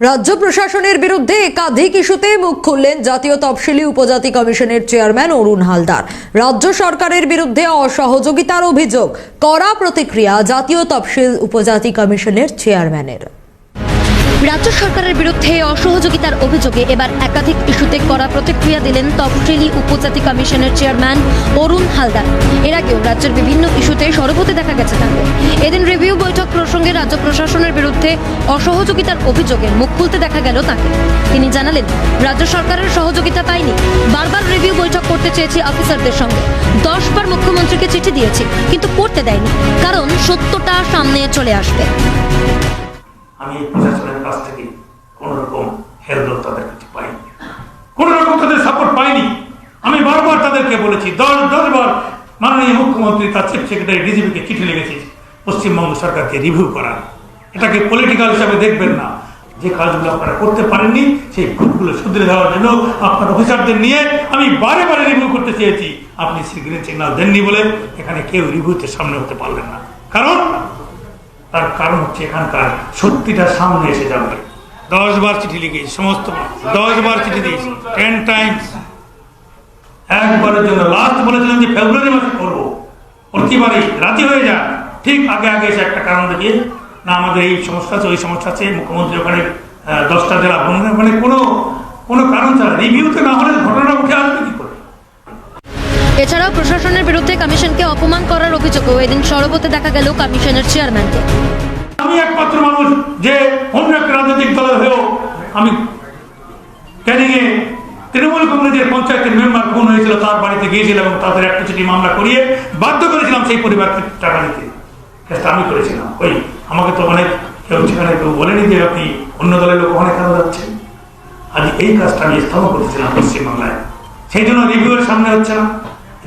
রাজ্য প্রশাসনের বিরুদ্ধে একাধিক ইস্যুতে মুখ খুললেন জাতীয় তফসিলি উপজাতি কমিশনের চেয়ারম্যান অরুণ হালদার। রাজ্য সরকারের বিরুদ্ধে অসহযোগিতার অভিযোগ করা প্রতিক্রিয়া জাতীয় তফসিল উপজাতি কমিশনের চেয়ারম্যানের। রাজ্য সরকারের বিরুদ্ধে অসহযোগিতার অভিযোগে এবার একাধিক ইস্যুতে করা প্রতিক্রিয়া দিলেন তফসিলি উপজাতি কমিশনের চেয়ারম্যান অরুণ হালদার। এর আগেও রাজ্যের বিভিন্ন ইস্যুতে সরব হতে দেখা গেছে তাকে এদিন রিভিউ বৈঠক প্রসঙ্গে রাজ্য প্রশাসনের বিরুদ্ধে অসহযোগিতার অভিযোগে মুখ খুলতে দেখা গেল তাকে। তিনি জানালেন, রাজ্য সরকারের সহযোগিতা পাইনি বারবার রিভিউ বৈঠক করতে চেয়েছি অফিসারদের সঙ্গে। দশবার মুখ্যমন্ত্রীকে চিঠি দিয়েছি, কিন্তু করতে দেয়নি। কারণ সত্যটা সামনে চলে আসবে। আমি প্রশাসনের কাছ থেকে কোন রকম হেল্প তাদের কাছে পাইনি। কোন রকম তাদের সাপোর্ট পাইনি। আমি বারবার তাদেরকে বলেছি, দশ দশ বার মাননীয় মুখ্যমন্ত্রী, তার চিফ সেক্রেটারি ডিজিপিকে চিঠি লিখেছি, পশ্চিমবঙ্গ সরকারকে রিভিউ করার। এটাকে পলিটিক্যাল হিসাবে দেখবেন না। যে কাজগুলো আপনারা করতে পারেননি, সেই ভুলগুলো শুধরে দেওয়ার জন্য আপনার অফিসারদের নিয়ে আমি বারে বারে রিভিউ করতে চেয়েছি। আপনি সেই গ্রিন সিগন্যাল দেননি বলে এখানে কেউ রিভিউতে সামনে হতে পারলেন না। কারণ তার কারণ হচ্ছে এখানকার সত্যিটা সামনে এসে যাবে। দশ বার চিঠি লিখেছি, সমস্ত দশ বার চিঠি দিয়েছি টেন টাইমস একবারের জন্য লাস্ট বলেছিলাম যে ফেব্রুয়ারি মাসে করব প্রতিবারই রাজি হয়ে যান। ঠিক আগে আগে এসে একটা কারণ দেখিয়ে না, আমাদের এই সমস্যা আছে, ওই সমস্যা আছে, মুখ্যমন্ত্রী ওখানে দশটা জেলা ভ্রমণ মানে কোনো কোনো কারণ ছাড়া রিভিউতে না হলে ঘটনা উঠে আসবে কি করে? এছাড়াও প্রশাসনের বিরুদ্ধে কমিশনকে অপমান করার অভিযোগও এদিন সরব হতে দেখা গেল কমিশনের চেয়ারম্যানকে। আমি একমাত্র মানুষ যে অন্য একটা রাজনৈতিক দলের হয়েও আমি ক্যানিংয়ে তৃণমূল কংগ্রেসের পঞ্চায়েতের মেম্বার খুন হয়েছিল, তার বাড়িতে গিয়েছিলাম এবং তাদের একটা চিঠি মামলা করিয়ে বাধ্য করেছিলাম সেই পরিবারকে টাকা দিতে। আমি করেছিলাম। ওই, আমাকে তো অনেক কেউ সেখানে কেউ বলেনি যে আপনি অন্য দলের লোক অনেক কেন যাচ্ছেন? আজ এই কাজটা আমি স্থাপন করেছিলাম পশ্চিমবাংলায়। সেই জন্য রিভিউয়ের সামনে হচ্ছে না।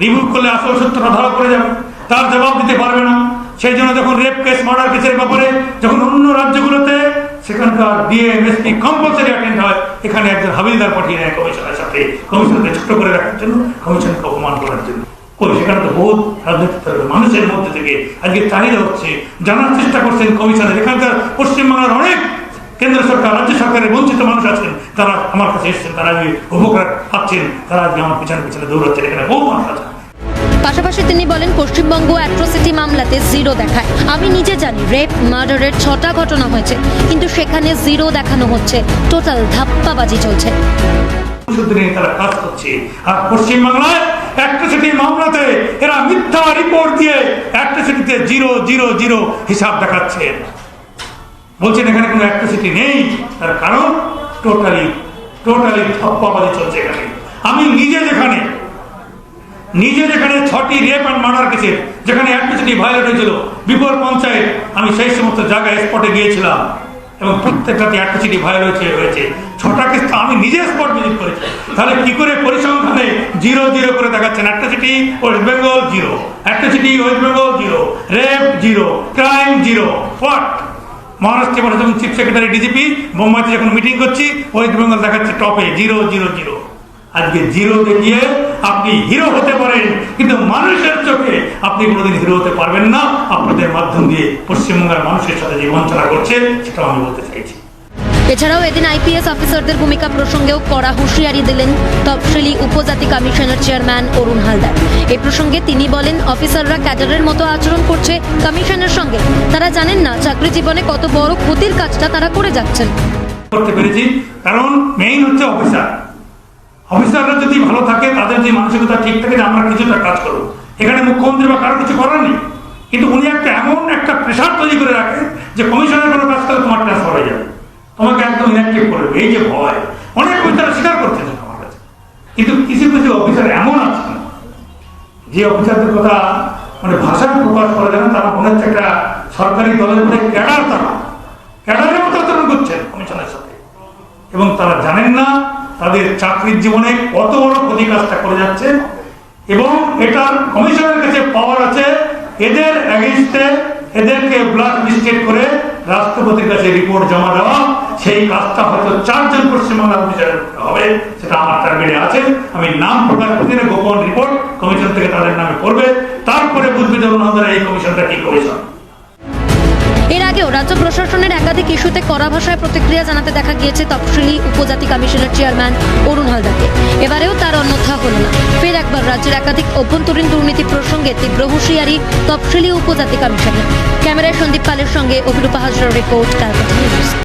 রিভিউ করলে আসল সত্যটা ধরা পড়ে যাবে। তার জবাব দিতে পারবে না। সেই জন্য যখন রেপ কেস মার্ডার কেসের ব্যাপারে যখন অন্য রাজ্যগুলোতে সেখানকার ডিএম এসপি কম্পালসারি অ্যাটেন্ড হয়, এখানে একজন হাবিলদার পাঠিয়ে নেয় কমিশনের সাথে কমিশনকে ছোট করে রাখার জন্য, কমিশনকে অপমান করার জন্য। সেখানে তো বহুত রাজনৈতিক মানুষের মধ্যে থেকে আজকে চাহিদা হচ্ছে, জানার চেষ্টা করছেন কমিশনের। এখানকার কেন্দ্র সরকার রাজ্য সরকারের বঞ্চিত মানুষ আছেন তারা আমার কাছে এসেছেন তারা আজকে উপকার পাচ্ছেন তারা আজকে আমার পিছনে পিছনে দৌড়াচ্ছেন এখানে বহু মানুষ আছেন পাশাপাশি তিনি বলেন পশ্চিমবঙ্গ অ্যাট্রোসিটি মামলাতে জিরো দেখায়। আমি নিজে জানি রেপ মার্ডারের ছটা ঘটনা হয়েছে কিন্তু সেখানে জিরো দেখানো হচ্ছে। টোটাল ধাপ্পাবাজি চলছে। তারা কাজ করছে। আর পশ্চিমবাংলায় একটা সিটি মামলাতে এরা মিথ্যা রিপোর্ট দিয়ে একটা সিটিতে জিরো জিরো জিরো হিসাব দেখাচ্ছে। বলছেন, এখানে কোনো একটা সিটি নেই। তার কারণ টোটালি টোটালি ধপ্পাবাজি চলছে এখানে। আমি নিজে যেখানে নিজে যেখানে ছটি রেপ অ্যান্ড মার্ডার কেসের যেখানে অ্যাট্রোসিটি ভায়োলেট হয়েছিল বিপর পঞ্চায়েত, আমি সেই সমস্ত জায়গায় স্পটে গিয়েছিলাম এবং প্রত্যেকটাতে অ্যাট্রোসিটি ভায়োলেট হয়েছে ছটা কেস আমি নিজে স্পট ভিজিট করেছি। তাহলে কি করে পরিসংখ্যানে জিরো জিরো করে দেখাচ্ছেন? Atrocity West Bengal zero atrocity West Bengal zero rape zero crime zero what মহারাষ্ট্রে বলে যখন চিফ সেক্রেটারি ডিজিপি বোম্বাইতে যখন মিটিং করছি ওয়েস্ট বেঙ্গল দেখাচ্ছে টপে জিরো জিরো জিরো আজকে জিরো দেখিয়ে আপনি হিরো হতে পারেন, কিন্তু মানুষের চোখে আপনি কোনোদিন হিরো হতে পারবেন না। আপনাদের মাধ্যম দিয়ে পশ্চিমবঙ্গের মানুষের সাথে যে বঞ্চনা করছে, সেটাও আমি বলতে চাইছি। এছাড়াও এদিন আইপিএস অফিসারদের ভূমিকা প্রসঙ্গেও কড়া হুঁশিয়ারি দিলেন তফসিলি উপজাতি কমিশনের চেয়ারম্যান অরুণ হালদার। এ প্রসঙ্গে তিনি বলেন, অফিসাররা ক্যাডারের মতো আচরণ করছে কমিশনের সঙ্গে। তারা জানেন না চাকরি জীবনে কত বড় ক্ষতির কাজটা তারা করে যাচ্ছেন। করতে পেরেছি। কারণ মেইন হচ্ছে অফিসার। অফিসাররা যদি ভালো থাকে, তাদের মানসিকতা ঠিক থাকে আমরা কিছুটা কাজ করব। এখানে মুখ্যমন্ত্রী বা কারও কিছু করার নেই। কিন্তু উনি একটা এমন একটা প্রেশার তৈরি করে যে কমিশনের কোনো কাজ করলে তোমার ট্রান্সফার হয়ে যাবে। তোমাকে একদম ইনঅ্যাক্টিভ করবে এই যে ভয়, অনেক অফিসার স্বীকার করছেন আমার কাছে। কিন্তু কিছু কিছু অফিসার এমন আছেন যে অফিসারদের কথা মানে ভাষায় প্রকাশ করা যায় না তারা মনে হচ্ছে একটা সরকারি দলের মধ্যে ক্যাডার তারা। ক্যাডারের মতো আচরণ করছেন কমিশনের সাথে। এবং তারা জানেন না তাদের চাকরির জীবনে কত বড় ক্ষতি কাজটা করে যাচ্ছে। এবং এটার কমিশনের কাছে পাওয়ার আছে, এদের অ্যাগেনস্টে এদেরকে ব্লাড লিস্টেড করে রাষ্ট্রপতির কাছে রিপোর্ট জমা দেওয়া, সেই কাজটা হয়তো চারজন পশ্চিমবাংলার অফিসারের হবে, সেটা আমার টার্গেটে আছে। আমি নাম প্রকাশ করছি গোপন রিপোর্ট কমিশন থেকে তাদের নামে করবে তারপরে বুঝবে যে ওনাদের এই কমিশনটা কি কমিশন এর রাজ্য প্রশাসনের একাধিক ইস্যুতে কড়া ভাষায় প্রতিক্রিয়া জানাতে দেখা গিয়েছে তফসিলি উপজাতি কমিশনের চেয়ারম্যান অরুণ হালদারকে। এবারেও তার অন্যথা হল না। ফের একবার রাজ্যের একাধিক অভ্যন্তরীণ দুর্নীতি প্রসঙ্গে তীব্র হুঁশিয়ারি তফসিলি উপজাতি কমিশনের। ক্যামেরায় সন্দীপ পালের সঙ্গে অভিরূপা হাজরার রিপোর্ট তার